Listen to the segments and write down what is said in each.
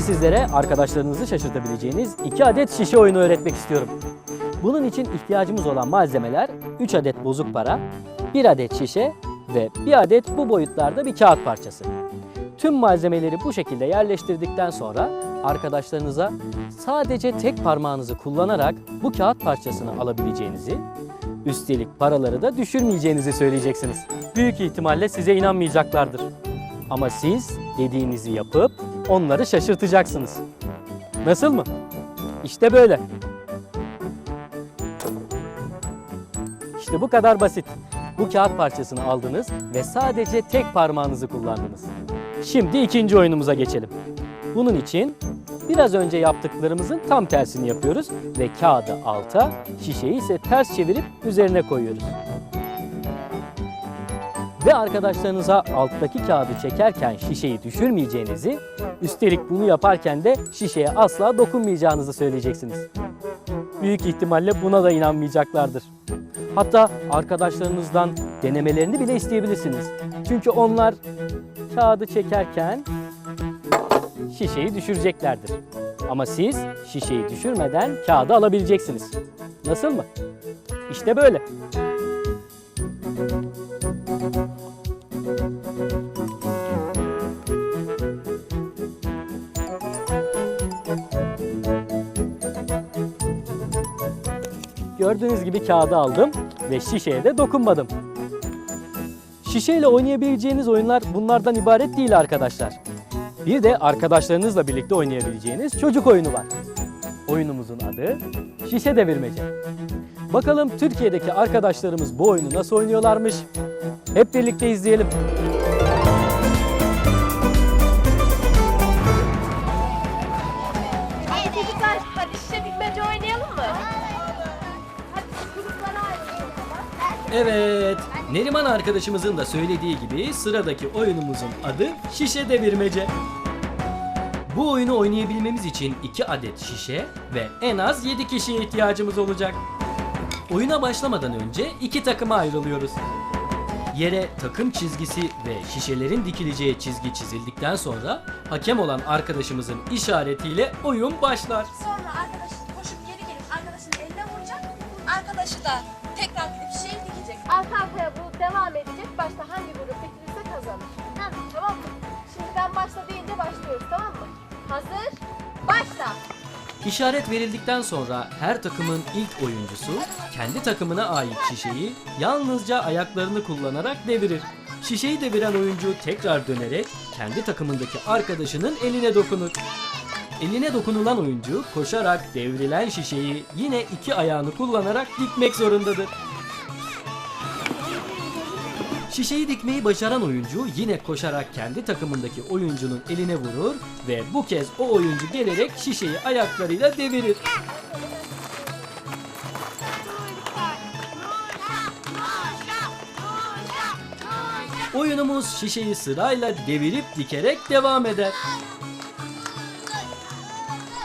Şimdi sizlere arkadaşlarınızı şaşırtabileceğiniz 2 adet şişe oyunu öğretmek istiyorum. Bunun için ihtiyacımız olan malzemeler 3 adet bozuk para, 1 adet şişe ve 1 adet bu boyutlarda bir kağıt parçası. Tüm malzemeleri bu şekilde yerleştirdikten sonra arkadaşlarınıza sadece tek parmağınızı kullanarak bu kağıt parçasını alabileceğinizi, üstelik paraları da düşürmeyeceğinizi söyleyeceksiniz. Büyük ihtimalle size inanmayacaklardır. Ama siz dediğinizi yapıp onları şaşırtacaksınız. Nasıl mı? İşte böyle. İşte bu kadar basit. Bu kağıt parçasını aldınız ve sadece tek parmağınızı kullandınız. Şimdi ikinci oyunumuza geçelim. Bunun için biraz önce yaptıklarımızın tam tersini yapıyoruz ve kağıdı alta, şişeyi ise ters çevirip üzerine koyuyoruz. Ve arkadaşlarınıza alttaki kağıdı çekerken şişeyi düşürmeyeceğinizi, üstelik bunu yaparken de şişeye asla dokunmayacağınızı söyleyeceksiniz. Büyük ihtimalle buna da inanmayacaklardır. Hatta arkadaşlarınızdan denemelerini bile isteyebilirsiniz. Çünkü onlar kağıdı çekerken şişeyi düşüreceklerdir. Ama siz şişeyi düşürmeden kağıdı alabileceksiniz. Nasıl mı? İşte böyle. Gördüğünüz gibi kağıdı aldım ve şişeye de dokunmadım. Şişeyle oynayabileceğiniz oyunlar bunlardan ibaret değil arkadaşlar. Bir de arkadaşlarınızla birlikte oynayabileceğiniz çocuk oyunu var. Oyunumuzun adı Şişe Devirmece. Bakalım Türkiye'deki arkadaşlarımız bu oyunu nasıl oynuyorlarmış? Hep birlikte izleyelim. Hadi çocuklar hadi şişe dikmece oynayalım mı? Hadi gruplara ayrılalım. Evet, Neriman arkadaşımızın da söylediği gibi sıradaki oyunumuzun adı Şişe Devirmece. Bu oyunu oynayabilmemiz için 2 adet şişe ve en az 7 kişiye ihtiyacımız olacak. Oyuna başlamadan önce iki takıma ayrılıyoruz. Yere takım çizgisi ve şişelerin dikileceği çizgi çizildikten sonra hakem olan arkadaşımızın işaretiyle oyun başlar. Sonra arkadaş koşup geri gelip arkadaşın eline vuracak. Arkadaşı da tekrar gidip şişeyi dikecek. Arka arkaya bu devam edecek. Başta hangi grup bitirirse kazanır. Tamam. Tamam mı? Şimdi ben başla deyince başlıyoruz tamam mı? Hazır? Başla. İşaret verildikten sonra her takımın ilk oyuncusu kendi takımına ait şişeyi yalnızca ayaklarını kullanarak devirir. Şişeyi deviren oyuncu tekrar dönerek kendi takımındaki arkadaşının eline dokunur. Eline dokunulan oyuncu koşarak devrilen şişeyi yine iki ayağını kullanarak dikmek zorundadır. Şişeyi dikmeyi başaran oyuncu yine koşarak kendi takımındaki oyuncunun eline vurur ve bu kez o oyuncu gelerek şişeyi ayaklarıyla devirir. Oyunumuz şişeyi sırayla devirip dikerek devam eder.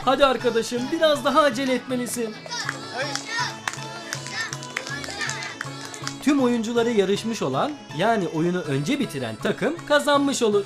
Hadi arkadaşım biraz daha acele etmelisin. Tüm oyuncuları yarışmış olan yani oyunu önce bitiren takım kazanmış olur.